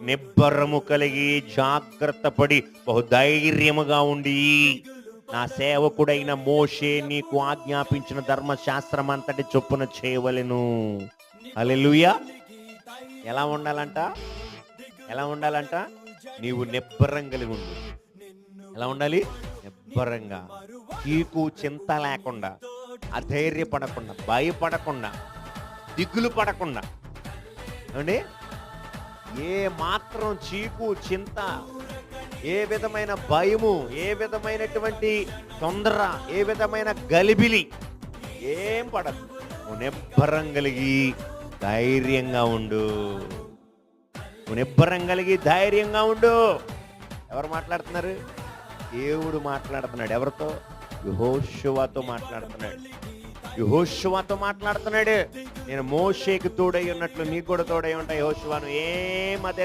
నిబ్బరము కలిగి జాగ్రత్త పడి బహుధైర్యముగా ఉండి. నా సేవకుడైన మోషే నీకు ఆజ్ఞాపించిన ధర్మశాస్త్రం అంతటి చొప్పున చేయవలెను. హల్లెలూయా. ఎలా ఉండాలంట? ఎలా ఉండాలంట? నీవు నిబ్బరం కలిగి ఉండు. ఎలా ఉండాలి? నిబ్బరంగా. నీకు చింత లేకుండా అధైర్యపడకుండా భయపడకుండా దిగులు పడకుండా. ఏమండి? ఏ మాత్రం చీకు చింత ఏ విధమైన భయము ఏ విధమైనటువంటి తొందర ఏ విధమైన గలిబిలి ఏం పడదు. నువ్వు నిబ్బరం కలిగి ధైర్యంగా ఉండు. నువ్వు నిబ్బరం కలిగి ధైర్యంగా ఉండు. ఎవరు మాట్లాడుతున్నారు? దేవుడు మాట్లాడుతున్నాడు. ఎవరితో? యుహోషువాతో మాట్లాడుతున్నాడు. యుహోషువాతో మాట్లాడుతున్నాడు. నేను మోషేకి తోడై ఉన్నట్లు నీకు కూడా తోడై ఉంటా. యహోషువాను ఏం అదే